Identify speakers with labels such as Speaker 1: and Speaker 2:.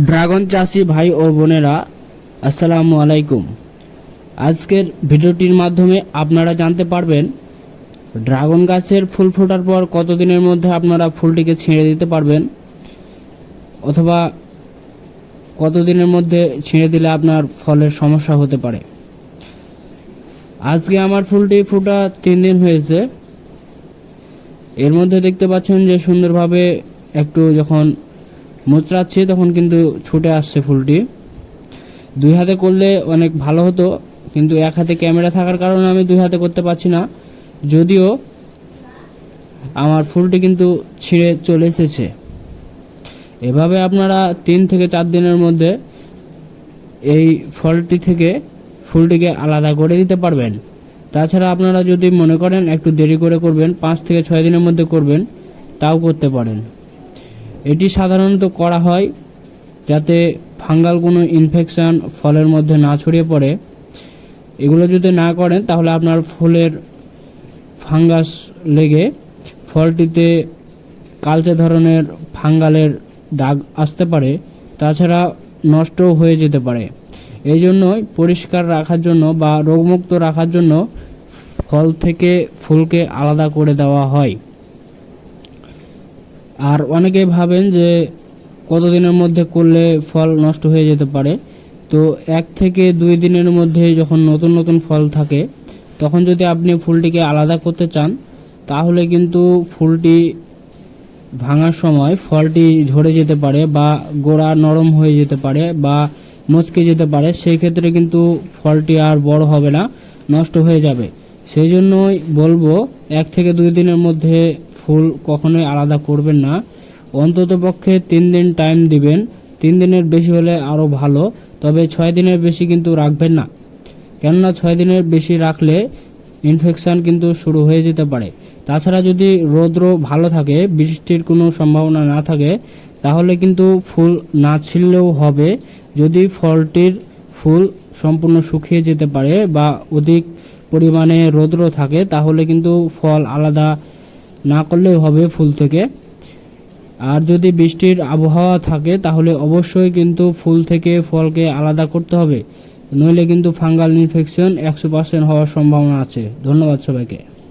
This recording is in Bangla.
Speaker 1: ড্রাগন চাষি ভাই ও বোনেরা, আসসালামু আলাইকুম। আজকের ভিডিওটির মাধ্যমে আপনারা জানতে পারবেন, ড্রাগন গাছের ফুল ফোটার পর কতদিনের মধ্যে আপনারা ফুলটিকে ছিঁড়ে দিতে পারবেন, অথবা কতদিনের মধ্যে ছিঁড়ে দিলে আপনার ফলের সমস্যা হতে পারে। আজকে আমার ফুলটি ফোটা তিন দিন হয়েছে। এর মধ্যে দেখতে পাচ্ছেন যে সুন্দরভাবে একটু যখন মোচড়াচ্ছি তখন কিন্তু ছুটে আসছে ফুলটি। দুই হাতে করলে অনেক ভালো হতো, কিন্তু এক হাতে ক্যামেরা থাকার কারণে আমি দুই হাতে করতে পারছি না। যদিও আমার ফুলটি কিন্তু ছিঁড়ে চলে এসেছে। এভাবে আপনারা তিন থেকে চার দিনের মধ্যে এই ফলটি থেকে ফুলটিকে আলাদা করে দিতে পারবেন। তাছাড়া আপনারা যদি মনে করেন একটু দেরি করে করবেন, পাঁচ থেকে ছয় দিনের মধ্যে করবেন, তাও করতে পারেন। এটি সাধারণত করা হয় যাতে ফাঙ্গাল কোনো ইনফেকশন ফলের মধ্যে না ছড়িয়ে পড়ে। এগুলো যদি না করেন, তাহলে আপনার ফুলের ফাঙ্গাস লেগে ফলটিতে কালচে ধরনের ফাঙ্গালের দাগ আসতে পারে, তাছাড়া নষ্টও হয়ে যেতে পারে। এই জন্যই পরিষ্কার রাখার জন্য বা রোগমুক্ত রাখার জন্য ফল থেকে ফুলকে আলাদা করে দেওয়া হয়। আর অনেকেই ভাবেন যে কতদিনের মধ্যে করলে ফল নষ্ট হয়ে যেতে পারে। তো এক থেকে দুই দিনের মধ্যে যখন নতুন নতুন ফল থাকে, তখন যদি আপনি ফুলটিকে আলাদা করতে চান, তাহলে কিন্তু ফুলটি ভাঙার সময় ফলটি ঝরে যেতে পারে বা গোড়া নরম হয়ে যেতে পারে বা মচকে যেতে পারে। সেই ক্ষেত্রে কিন্তু ফলটি আর বড় হবে না, নষ্ট হয়ে যাবে। সেই জন্যই বলব, এক থেকে দুই দিনের মধ্যে ফুল কখনোই আলাদা করবেন না। অন্তত পক্ষে তিন দিন টাইম দিবেন। তিন দিনের বেশি হলে আরও ভালো, তবে ছয় দিনের বেশি কিন্তু রাখবেন না। কেননা ছয় দিনের বেশি রাখলে ইনফেকশান কিন্তু শুরু হয়ে যেতে পারে। তাছাড়া যদি রৌদ্র ভালো থাকে, বৃষ্টির কোনো সম্ভাবনা না থাকে, তাহলে কিন্তু ফুল না ছিঁড়লেও হবে। যদি ফলটির ফুল সম্পূর্ণ শুকিয়ে যেতে পারে বা অধিক পরিমাণে রৌদ্র থাকে, তাহলে কিন্তু ফল আলাদা না করলেও হবে ফুল থেকে। আর যদি বৃষ্টির আবহাওয়া থাকে, তাহলে অবশ্যই কিন্তু ফুল থেকে ফলকে আলাদা করতে হবে। নইলে কিন্তু ফাঙ্গাল ইনফেকশন একশো পার্সেন্ট হওয়ার সম্ভাবনা আছে। ধন্যবাদ সবাইকে।